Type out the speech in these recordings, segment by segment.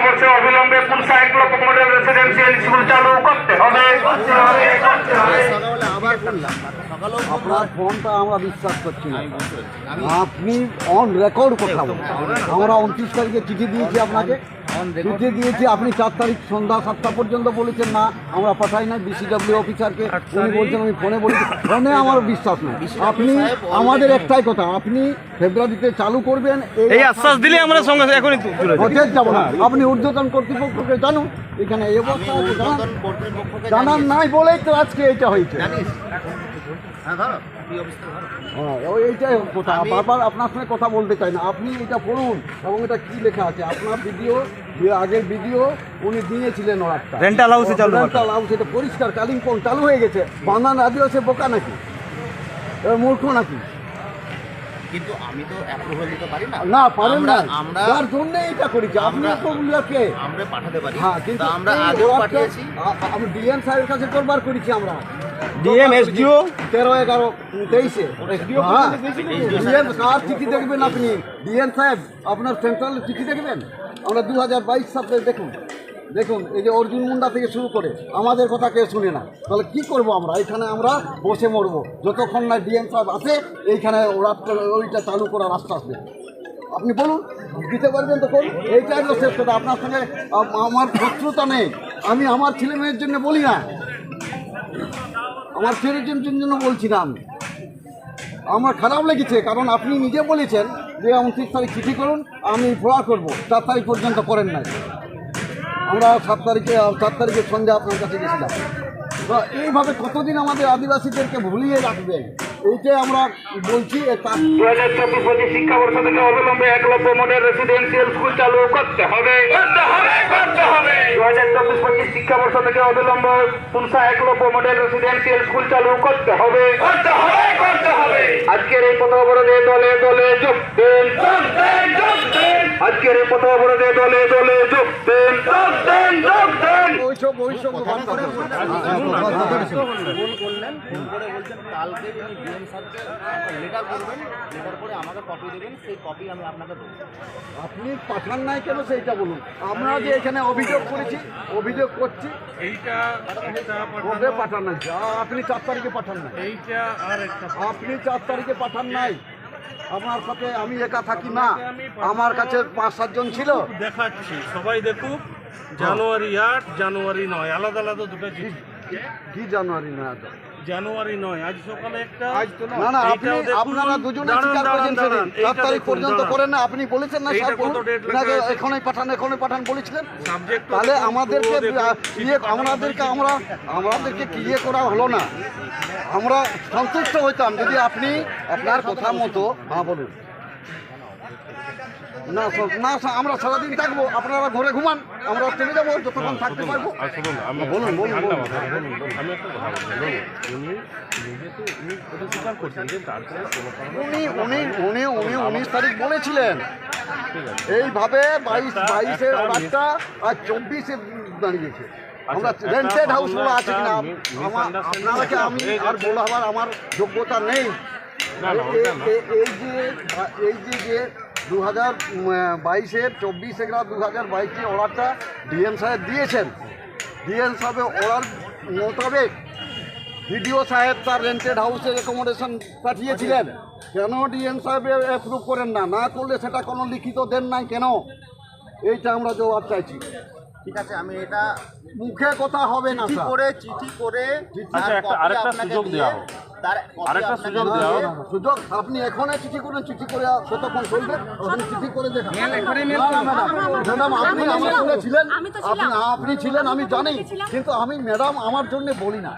অবিলম্বে এক লক্ষ মডেল রেসিডেন্সিয়াল স্কুল চালু করতে হবে। আপনার ফোনটা আমরা বিশ্বাস করছি না। আপনি অন রেকর্ড কথা আমরা উনত্রিশ তারিখে চিঠি দিয়েছি আপনাকে। চিঠি দিয়েছি আপনি চার তারিখ সন্ধ্যা সাতটা পর্যন্ত বলেছেন না আমরা পাঠাই না বিসিডব্লিউ অফিসারকে উনি বলছেন আমি ফোনে বলেছি। ফোনে আমার বিশ্বাস নেই। আপনি আমাদের একটাই কথা আপনি ফেব্রুয়ারিতে চালু করবেন এই আশ্বাস দিলে আমরা সঙ্গে এখনই তুলে যাব না। আপনি ঊর্ধ্বতন কর্তৃপক্ষকে জানুন এখানে এই জানান। জানার নাই বলেই তো আজকে এটা হয়েছে। হ্যাঁ ওই এইটাই কথা। বারবার আপনার সঙ্গে কথা বলতে চাই না। আপনি এটা পড়ুন এবং এটা কি লেখা আছে? আপনার ভিডিও আগের ভিডিও উনি দিয়েছিলেন অর্ডারটা Rental house চালু রেন্টাল হাউস এটা পরিষ্কার কালিম্পং চালু হয়ে গেছে। বাংলার আদিবাসী বোকা নাকি? মূর্খ নাকি? কিন্তু আমি তো অ্যাপ্রুভাল দিতে পারি না। না পারেন না আমরা- যার জন্য এটা করেছি। আপনি আমরা- কে আমরা পাঠাতে পারি। হ্যাঁ কিন্তু আমরা আগেও পাঠিয়েছি। আ- সাহেবের কাছে করবার করেছি আমরা? ডিএম এসডিও তেরো এগারো তেইশে। হ্যাঁ। ডিএম কার চিঠি দেখবেন আপনি? ডিএম সাহেব আপনার সেন্ট্রাল চিঠি দেখবেন? আমরা দু হাজার বাইশ সালে দেখুন। দেখুন এই যে অর্জুন মুন্ডা থেকে শুরু করে আমাদের কথা কেউ শুনে না। তাহলে কি করব আমরা? এখানে আমরা বসে মরবো। যতক্ষণ না ডিএম সাহেব আছে এইখানে ওইটা চালু করার আশ্বাস দেবে। আপনি বলুন দিতে পারবেন তো করুন এইটাই তো শেষ কথা। আপনার সঙ্গে আমার শত্রুতা নেই। আমি আমার ছেলে মেয়ের জন্য বলি না। আমার ছেলের জন্য বলছি না আমি। আমার খারাপ লেগেছে, কারণ আপনি নিজে বলেছেন যে উনত্রিশ তারিখ চিঠি করুন, আমি ফোড়া করব। চার তারিখ পর্যন্ত করেন নাই। আমরা সাত তারিখে, চার তারিখের সন্ধ্যা আপনার কাছে গেছিলাম। এইভাবে কতদিন আমাদের আদিবাসীদেরকে ভুলিয়ে রাখবেন? এইটাই আমরা বলছি দু হাজার চব্বিশ পঁচিশ শিক্ষাবর্ষ থেকে অবিলম্বে এক লক্ষ মডেল রেসিডেন্সিয়াল স্কুল চালু করতে হবে। করতে হবে করতে হবে। দু হাজার চব্বিশ পঁচিশ শিক্ষাবর্ষ থেকে অবিলম্বে পুরসা এক লক্ষ মডেল রেসিডেন্সিয়াল স্কুল চালু করতে হবে। করতে হবে করতে হবে। আজকের এই পথ অবরোধে দলে দলে যোগ দেন। আজকের এই পথ অবরোধে দলে দলে যোগ দেন। ওইসব ওইসব ফোন করলেন ফোন করে বলছেন কালকে তিনি ডিএম স্যারকে লেটার করবেন লেটার করে আমাকে কপি দেবেন সেই কপি আমি আপনাকে দেবো। আপনি পাঠান নাই কেন সেইটা বলুন। আমরা যে এখানে অভিযোগ করেছি অভিযোগ করছি এইটা কবে পাঠান নাই। আপনি চার তারিখে পাঠান নাই। এইটা আর আপনি চার তারিখে পাঠান নাই। আমার সাথে আমি একা থাকি না। আমার কাছে পাঁচ সাতজন ছিল। দেখাচ্ছি। সবাই দেখুক জানুয়ারি আট জানুয়ারি নয়। আলাদা আলাদা দুটো কি জানুয়ারি নয়? জানুয়ারি নয় আজ সকালে একটা না না আপনি আপনারা দুজনে স্বীকার করেছেন। সেদিন। চার তারিখ পর্যন্ত করেন না আপনি বলেছেন না স্যার বলুন? এখনই পাঠান এখনই পাঠান বলেছিলেন তাহলে আমাদেরকে ইয়ে আমাদেরকে আমরা আমাদেরকে ইয়ে করা হলো না আমরা সন্তুষ্ট হইতাম যদি আপনি আপনার কথা মতো হ্যাঁ বলুন না না সা- আমরা সারাদিন থাকব আপনারা ঘরে ঘুমান আমরা চলে যাব যতক্ষণ থাকতে পারব। বলুন, বলুন, বলুন। মাথায় বলুন, বলুন। আমি একটা কথা বলুন। উনি যেহেতু উনি ওটা স্বীকার করছেন যে তারপরে উনি উনি উনি উনি উনিশ তারিখ বলেছিলেন। এইভাবে বাইশ বাইশে অর্ডারটা আর চব্বিশে দাঁড়িয়েছে। আমরা আচ্ছা, রেন্টেড একটা হাউসগুলো আছে কিনা? আমার আপনাকে আমি আর। বলাবার আমার যোগ্যতা নেই? এই যে এই যে যে দু হাজার বাইশের চব্বিশ এগারো দু হাজার বাইশে অর্ডারটা ডিএম সাহেব দিয়েছেন। ডিএম সাহেবের অর্ডার মোতাবেক ভিডিও সাহেব তার রেন্টেড হাউসের রেকমেন্ডেশন পাঠিয়েছিলেন। কেন ডিএম সাহেব অ্যাপ্রুভ করেন না? না করলে সেটা কোনো লিখিত দেন নাই কেন? এইটা আমরা জবাব চাইছি। ঠিক আছে আমি এটা মুখে কথা হবে না চিঠি করে চিঠি করে আচ্ছা, একটা- আরেকটা সুযোগ দেওয়া। তার আরেকটা সুযোগ সুযোগ আপনি এখনই চিঠি করেন চিঠি করে কতক্ষণ চলবে আপনি চিঠি করে দেখান। না, না, ম্যাডাম ম্যাডাম আপনি আমার সঙ্গে ছিলেন। আমি আপনি আপনি ছিলেন আমি জানি। কিন্তু আমি ম্যাডাম আমার জন্য বলি না।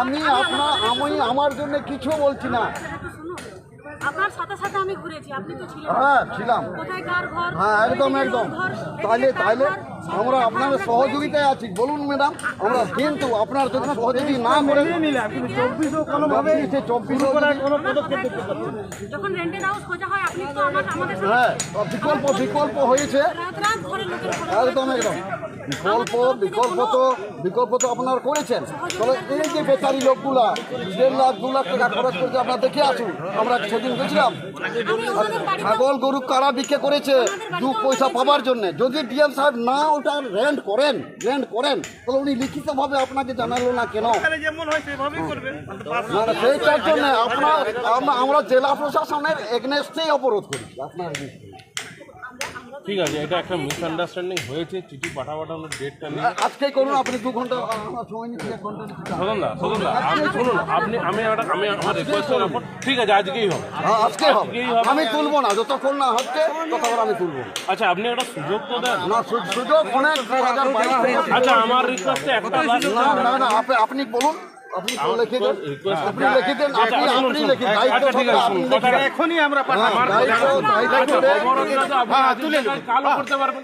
আমি আপনার আমি আমার জন্য কিছু বলছি না। আপনার সাথে সাথে আমি ঘুরেছি। আপনি তো ছিলেন। হ্যাঁ ছিলাম। কোথায় কার ঘর? হ্যাঁ একদম একদম। তাহলে তাহলে আমরা আপনার আপনাদের সহযোগিতায় আছি। বলুন ম্যাডাম আমরা কিন্তু আপনার যদি সহযোগী না করে কোনোভাবে চব্বিশও যখন রেন্টেড হাউস খোঁজা হয় আপনি তো আমার আমাদের সাথে বিকল্প বিকল্প হয়েছে। একদম একদম। বিকল্প বিকল্প তো বিকল্প তো আপনারা করেছেন। তাহলে এই যে বেচারি লোকগুলা দেড় লাখ দু লাখ টাকা খরচ করেছে আপনারা দেখে আসুন। আমরা সেদিন গেছিলাম। ছাগল গরু কারা বিক্রি করেছে দু পয়সা পাবার জন্য। যদি ডিএম সাহেব না ওটা রেন্ট করেন রেন্ট করেন তাহলে উনি লিখিতভাবে আপনাকে জানালো না কেন? না সেইটার জন্য আপনার আমরা- আমরা জেলা প্রশাসনের এগনেস্টেই অবরোধ করি। আপনার ঠিক আছে এটা একটা মিসআন্ডারস্ট্যান্ডিং হয়েছে চিঠি পাঠা পাঠানোর ডেটটা নিয়ে আজকেই করুন আপনি দু ঘণ্টা সময় নিচ্ছি এক ঘণ্টা সদন দা সদন দা আপনি শুনুন আপনি আমি একটা আমি আমার রিকোয়েস্টের ওপর ঠিক আছে আজকেই হবে। হ্যাঁ, আজকে হবে। আমি তুলবো না যতক্ষণ না হচ্ছে ততক্ষণ আমি তুলবো। আচ্ছা আপনি একটা সুযোগ তো দেন। না সুযোগ অনেক আচ্ছা আমার রিকোয়েস্টে একটা না না না আপনি বলুন আপনি লিখে দেন আপনি লিখে দেন আচ্ছা, লিখে দায়িত্ব আচ্ছা। এখনই আমরা হ্যাঁ, আচ্ছা, করতে পারবেন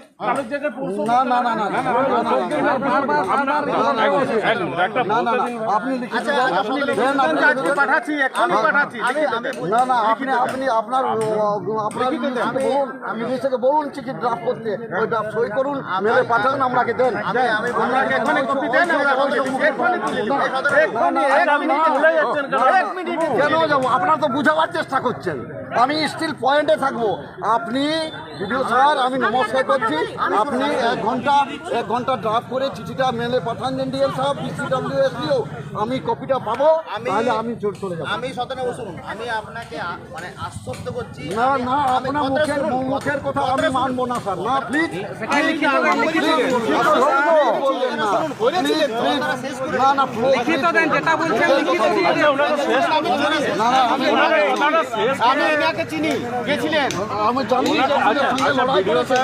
না না না না। আপনি লিখে দেন। পাঠাচ্ছি এখনই পাঠাচ্ছি না না আপনি আপনি আপনার আপনার লিস্টে বলুন আমি চিঠি ড্রাফট করতে ওই ড্রাফট সই করুন মেলে পাঠান আমাকে দেন আপনাকে এখনই কপি দেন আমরা মিনিট কেন? যাব? আপনারা তো বুঝাবার চেষ্টা করছেন। আমি স্টিল পয়েন্টে থাকব। আপনি ভিডিও স্যার আমি নমস্কার করছি। আপনি এক ঘণ্টা এক ঘণ্টা ড্রাফট করে চিঠিটা মেলে পাঠান দেন ডিএম সাহেব বিসিডব্লিউ এসপিও আমি কপিটা পাবো তাহলে আমি চলে চলে যাব। আমি সতনে শুনুন আমি আপনাকে মানে আশ্বস্ত করছি না না আমি আপনার মুখের মুখের কথা আমি মানবো না স্যার। না প্লিজ না না লিখিত দেন যেটা বলছেন লিখিত না না আমি আমি এনাকে চিনি গেছিলেন। আমি জানি যে আপনাদের সঙ্গে লড়াই করেছে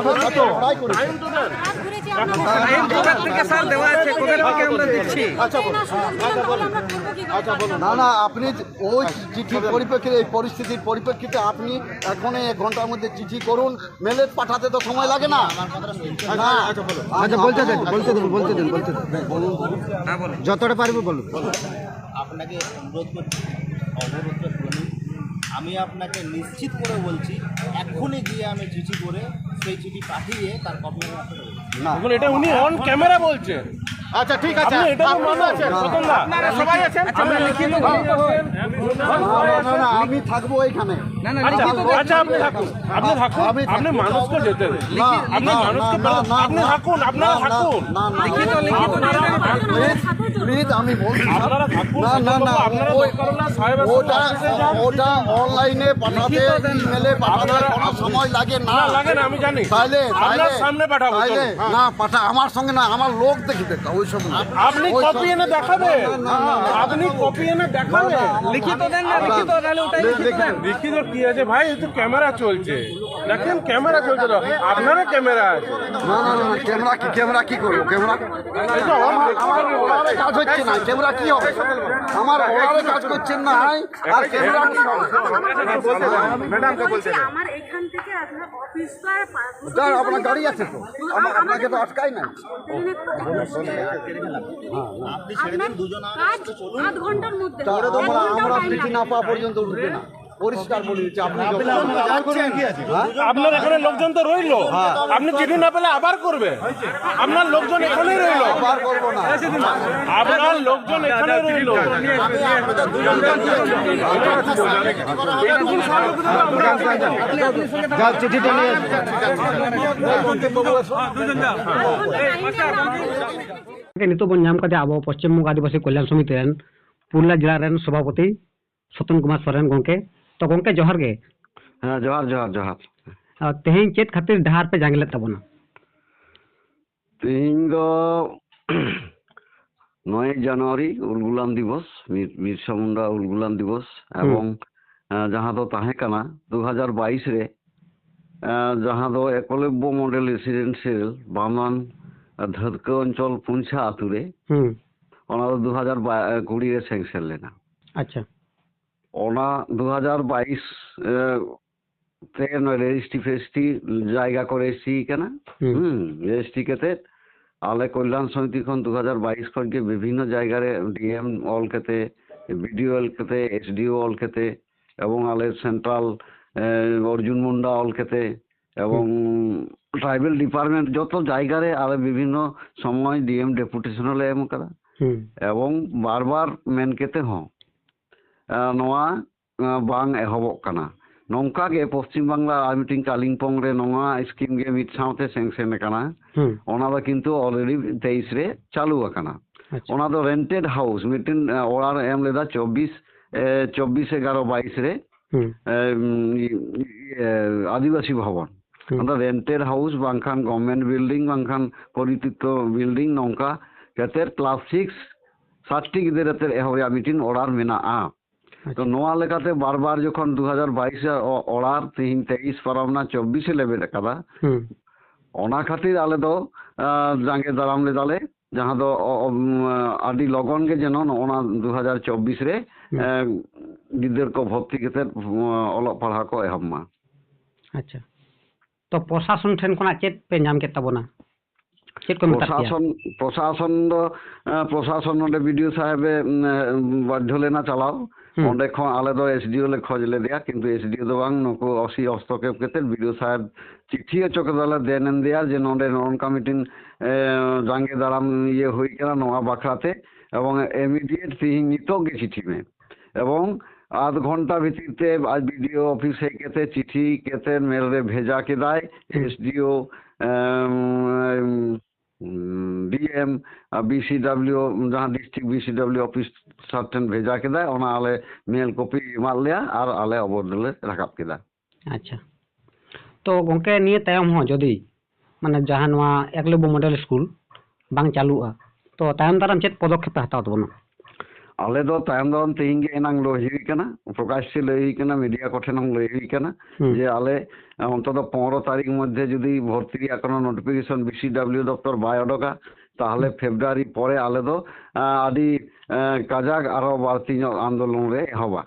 আমাদের সাথে লড়াই করেছে। রাত ঘুরেছি আমরা থেকে স্যার দেওয়া আছে কোথা থেকে আমরা দিচ্ছি। আচ্ছা করব কি করে? না না আপনি ওই চিঠির পরিপ্রেক্ষিতে এই পরিস্থিতির পরিপ্রেক্ষিতে আপনি এখন এক ঘণ্টার মধ্যে চিঠি করুন। মেলে পাঠাতে তো সময় লাগে না। না। আচ্ছা বলতে দেন বলতে দেন বলতে দেন বলতে দেন। যতটা পারবে বলুন। আপনাকে অনুরোধ করছি। আমি আপনাকে নিশ্চিত করে বলছি এক্ষুনি গিয়ে আমি চিঠি করে সেই চিঠি পাঠিয়ে তার কপি আমি আপনাকে দেবো। এখন এটা উনি অন ক্যামেরা বলছেন আচ্ছা ঠিক আছে আপনি এটা তো আপনারা সবাই আছেন আপনি লিখিত না, না, না, আমি থাকব এইখানে আচ্ছা আচ্ছা আপনি থাকুন আপনি থাকুন আমি আপনি মানুষকে যেতে দেন না, আপনি না, মানুষকে না, না, আপনি না, থাকুন আপনারা না, না, থাকুন বলছি না না আপনারা ওই- দরকার হলে সাহেব ওটা ওটা অনলাইনে পাঠাতে ইমেলে পাঠাতে কোনো সময় লাগে না না লাগে না আমি জানি আপনার সামনে পাঠাবো না পাঠা আমার সঙ্গে না আমার লোক দেখবে ওই সব না। আপনি কপি এনে দেখাবে না, না, না। আপনি কপি এনে দেখাবে লিখিত দেন না লিখিত তাহলে ওটাই লিখিত লিখিত কি আছে ভাই এই তো ক্যামেরা চলছে দেখেন ক্যামেরা চলছে তো আপনারা ক্যামেরা আছে না না না ক্যামেরা কি ক্যামেরা কি করব ক্যামেরা আমার আমার অর্ডারে কাজ হচ্ছে না ক্যামেরা কি হবে? আমার অর্ডারে কাজ করছেন না আর ক্যামেরা আমার এখান থেকে আপনার অফিস আপনার গাড়ি আছে তো? আপনাকে তো আটকাই না আপনি ছেড়ে দিন দুজন আধ ঘণ্টার মধ্যে। আমরা চিঠি না পাওয়া পর্যন্ত উঠবে না। আপনার এখানে লোকজন তো রইল। আপনি চিঠি না পেলে আবার করবে আপনার লোকজন এখানে রইল। আপনার লোকজন এখানে রইল। আবহ পশ্চিমবঙ্গ আদিবাসী কল্যাণ সমিতি পুরুলিয়া জেলার সভাপতি সতন কুমার সরেন গমকে ᱛᱚ ᱜᱚᱝᱠᱮ ᱡᱚᱦᱟᱨ ᱜᱮ ᱦᱮᱸ ᱡᱚᱦᱟᱨ ᱡᱚᱦᱟᱨ ᱡᱚᱦᱟᱨ ᱛᱮᱦᱮᱧ ᱪᱮᱫ ᱠᱷᱟᱹᱛᱤᱨ ᱰᱟᱦᱟᱨ ᱯᱮ ᱡᱟᱸᱜᱮᱞᱮᱫ ᱛᱟᱵᱚᱱᱟ ᱛᱮᱦᱮᱧ ᱫᱚ নয় জানুয়ারি উলগুলাম দিবস বিরসা মুন্ডা উলগুলাম দিবস এবং যাহা দো তাহে কানা দু হাজার বাইশ রে যাহা দো একলব্য মডেল রেসিডেন্সিয়াল বামান ধরকে অঞ্চল পুঞ্ছা আতুরে ওনা দু হাজার কুড়ি রে স্যাংশন লেনা আচ্ছা ᱚᱱᱟ ᱫᱩ ᱦᱟᱡᱟᱨ ᱵᱟᱭᱤᱥ ᱛᱮ ᱨᱮᱡᱤᱥᱴᱨᱤ ᱯᱷᱮᱡᱤᱥᱴᱨᱤ ᱡᱟᱭᱜᱟ ᱠᱚ ᱨᱮᱡᱤᱥᱴᱨᱤ ᱟᱠᱟᱱᱟ ᱨᱮᱡᱤᱥᱴᱨᱤ ᱠᱟᱛᱮᱫ ᱟᱞᱮ ᱠᱚᱞᱞᱟᱱ ᱥᱚᱢᱤᱛᱤ ᱠᱷᱚᱱ ᱫᱩ ᱦᱟᱡᱟর ᱵᱟᱭᱤᱥ ᱠᱷᱚᱱ ᱜᱮ ᱵᱤᱵᱷᱤᱱᱱᱚ ᱡᱟᱭᱜᱟ ᱨᱮ ᱰᱤᱮᱢ ᱚᱞ ᱠᱟᱛᱮᱫ ᱵᱤᱰᱤᱳ ᱚᱞ ᱠᱟᱛᱮᱫ ᱮᱥᱰᱤও ᱚᱞ ᱠᱟᱛᱮᱫ ᱮᱵᱚᱝ ᱟᱞᱮ ᱥᱮᱱᱴᱨᱟᱞ অর্জুন মুন্ডা অল খেতে এবং ট্রাইবেল ডিপার্টমেন্ট যত জায়গারে আর বিভিন্ন সময় ডিএম ডেপুটেশন লে এম কাদা এবং বারবার মেন কেতে হন ᱱᱚᱣᱟ ᱵᱟᱝ ᱮᱦᱚᱵᱚᱜ ᱠᱟᱱᱟ ᱱᱚᱝᱠᱟ ᱜᱮ ᱯᱚᱥᱪᱤᱢ ᱵᱟᱝᱞᱟ ᱟᱨ ᱢᱤᱫᱴᱤᱱ ᱠᱟᱞᱤᱢᱯᱚᱝ ᱨᱮ ᱱᱚᱣᱟ ᱥᱠᱤᱢ ᱜᱮ ᱢᱤᱫ ᱥᱟᱶᱛᱮ ᱥᱮᱝᱥᱮᱱ ᱟᱠᱟᱱᱟ ᱚᱱᱟ ᱫᱚ ᱠᱤᱱᱛᱩ ᱚᱞᱨᱮᱰᱤ ᱛᱮᱭᱤᱥ ᱨᱮ ᱪᱟᱹᱞᱩ ᱟᱠᱟᱱᱟ ᱚᱱᱟ ᱫᱚ ᱨᱮᱱᱴᱮᱰ ᱦᱟᱣᱩᱥ ᱢᱤᱫᱴᱤᱱ ᱚᱲᱟᱜ ᱨᱮ ᱮᱢ ᱞᱮᱫᱟ ᱪᱚᱵᱵᱤᱥ ᱪᱚᱵᱵᱤᱥ এগারো বাইশ রে আদিবাসী ভবন ᱟᱫᱚ ᱨᱮᱱᱴᱮᱰ হাউস ᱵᱟᱝᱠᱷᱟᱱ ᱜᱚᱵᱷᱢᱮᱱᱴ ᱵᱤᱞᱰᱤᱝ ᱵᱟᱝᱠᱷᱟᱱ ᱯᱚᱞᱤᱴᱤᱠᱚ ᱵᱤᱞᱰᱤᱝ ᱱᱚᱝᱠᱟ ᱠᱟᱛᱮᱫ ᱠᱞᱟᱥ ᱥᱤᱠᱥ ᱥᱟᱛᱴᱤ ᱜᱤᱫᱽᱨᱟᱹ ᱛᱮ ᱮᱦᱚᱵ ᱨᱮᱭᱟᱜ ᱢᱤᱫᱴᱤᱱ ᱚᱲᱟᱜ ᱢᱮᱱᱟᱜᱼᱟ ᱛᱚ ᱱᱚᱣᱟ ᱞᱮᱠᱟᱛᱮ ᱵᱟᱨᱵᱟᱨ ᱡᱚᱠᱷᱚᱱ 2022 ᱚᱲᱟᱜ ᱛᱮᱦᱮᱧ 23 ᱯᱟᱨᱚᱢᱱᱟ 24 ᱮ ᱞᱮᱵᱮᱫ ᱟᱠᱟᱫᱟ ᱚᱱᱟ ᱠᱷᱟᱹᱛᱤᱨ ᱟᱞᱮ ᱫᱚ ᱡᱟᱸᱜᱮ ᱫᱟᱨᱟᱢ ᱞᱮᱫᱟᱞᱮ ᱡᱟᱦᱟᱸ ᱫᱚ ᱟᱹᱰᱤ লগᱚᱱ ᱜᱮ ᱡᱮᱱᱚ ᱱᱚᱜᱼᱚᱱᱟ 2024 ᱨᱮ ᱜᱤᱫᱟᱹᱨ ᱠᱚ ᱵᱷᱚᱨᱛᱤ ᱠᱟᱛᱮᱫ ᱚᱞᱚᱜ ᱯᱟᱲᱦᱟᱣ ᱠᱚ ᱮᱦᱚᱵ ᱢᱟ ᱟᱪᱪᱷᱟ ᱛᱚ ᱯᱨᱚᱥᱟᱥᱚᱱ ᱴᱷᱮᱱ ᱠᱷᱚᱱᱟᱜ ᱪᱮᱫ ᱯᱮ ᱧᱟᱢ ᱠᱮᱫ ᱛᱟᱵᱚᱱᱟ ᱪᱮᱫ ᱠᱚ ᱢᱮᱛᱟ প্রশাসন প্রশাসন ᱫᱚ প্রশাসন ᱱᱚᱰᱮ বিডিও সাহেবে বাধ্য লেনা চালাও ᱚᱸᱰᱮ ᱠᱷᱚᱱ ᱟᱞᱮ ᱫᱚ ᱮᱥᱰᱤᱳ ᱞᱮ ᱠᱷᱚᱡ ᱞᱮᱫᱮᱭᱟ ᱠᱤᱱᱛᱩ ᱮᱥᱰᱤᱳ ᱫᱚ ᱵᱟᱝ ᱱᱩᱠᱩ ᱚᱥᱤ ᱦᱚᱥᱛᱚᱠᱮᱯ ᱠᱟᱛᱮᱫ ᱵᱤᱰᱤᱳ ᱥᱟᱦᱮᱵ ᱪᱤᱴᱷᱤ ᱦᱚᱪᱚ ᱠᱮᱫᱟᱞᱮ ᱫᱮᱱ ᱮᱱ ᱫᱮᱭᱟ ᱡᱮ ᱱᱚᱸᱰᱮ ᱱᱚᱜᱼᱚ ᱱᱚᱝᱠᱟ ᱢᱤᱫᱴᱤᱱ ᱡᱟᱸᱜᱮ ᱫᱟᱨᱟᱢ ᱤᱭᱟᱹ ᱦᱩᱭ ᱠᱟᱱᱟ ᱱᱚᱣᱟ ᱵᱟᱠᱷᱨᱟᱛᱮ ᱮᱵᱚᱝ ᱮᱢᱤᱰᱤᱭᱮᱴ ᱛᱤᱦᱤᱧ ᱱᱤᱛᱚᱜ ᱜᱮ ᱪᱤᱴᱷᱤ ᱢᱮ ᱮᱵᱚᱝ আধ ঘণ্টা ভিত্তিতে আজ বিডিও অফিস হেজ কেতে চিঠি কেতে মেল রে ভেজা কেদাই এসডিও ডিএম বিসিডব্লিউ যাহা ডিস্ট্রিক্ট বিসিডব্লিউ অফিস ᱥᱟᱨᱴᱷᱮᱱ ᱵᱷᱮᱡᱟ ᱠᱮᱫᱟ ᱚᱱᱟ ᱟᱞᱮ ᱢᱮᱞ ᱠᱚᱯᱤ ᱮᱢᱟᱫ ᱞᱮᱭᱟ ᱟᱨ ᱟᱞᱮ ᱚᱵᱚᱨ ᱨᱮᱞᱮ ᱨᱟᱠᱟᱵ ᱠᱮᱫᱟ ᱟᱪᱪᱷᱟ ᱛᱚ ᱜᱚᱝᱠᱮ ᱱᱤᱭᱟᱹ ᱛᱟᱭᱚᱢ ᱦᱚᱸ ᱡᱩᱫᱤ ᱢᱟᱱᱮ ᱡᱟᱦᱟᱸ ᱱᱚᱣᱟ ᱮᱠᱞᱚᱵᱵᱚ ᱢᱚᱰᱮᱞ ᱥᱠᱩᱞ ᱵᱟᱝ ᱪᱟᱹᱞᱩᱜᱼᱟ ᱛᱚ ᱛᱟᱭᱚᱢ ᱫᱟᱨᱟᱢ ᱪᱮᱫ ᱯᱚᱫᱚᱠᱷᱮᱯᱮ ᱦᱟᱛᱟᱣ ᱛᱟᱵᱚᱱᱟ ᱟᱞᱮ ᱫᱚ ᱛᱟᱭᱚᱢ ᱫᱟᱨᱟᱢ ᱛᱮᱦᱮᱧ ᱜᱮ ᱮᱱᱟᱝ ᱞᱟᱹᱭ ᱦᱩᱭ ᱠᱟᱱᱟ ᱯᱨᱚᱠᱟᱥᱥᱮ ᱞᱟᱹᱭ ᱦᱩᱭ ᱠᱟᱱᱟ ᱢᱤᱰᱤᱭᱟ ᱠᱚᱴᱷᱮᱱ ᱦᱚᱸ ᱞᱟᱹᱭ ᱦᱩᱭ ᱠᱟᱱᱟ ᱡᱮ ᱟᱞᱮ ᱚᱱᱛᱚᱛᱚ ᱯᱚᱱᱮᱨᱚ ᱛᱟᱹᱨᱤᱠᱷ ᱢᱚᱫᱽᱫᱷᱮ ᱡᱩᱫᱤ ᱵᱷᱚᱨᱛᱤ ᱨᱮᱭᱟᱜ ᱠᱳᱱᱳ ᱱᱳᱴᱤᱯᱷᱤᱠᱮᱥᱚᱱ ᱵᱤᱥᱤ ᱰᱟᱵᱞᱤউ ᱫᱚᱯᱛᱚᱨ ᱵᱟᱭ ᱚᱰᱚᱠᱟ ᱛᱟᱦᱚᱞᱮ ᱯᱷᱮᱵᱽᱨᱩᱣᱟᱨᱤ ᱯᱚᱨᱮ ᱟᱞᱮ ᱫᱚ ᱟᱹᱰᱤ ᱠᱟᱡᱟᱠ ᱟᱨᱚ ᱵᱟᱹᱲᱛᱤ ᱧᱚᱜ ᱟᱱᱫᱳᱞᱚᱱ ᱞᱮ ᱮᱦᱚᱵᱟ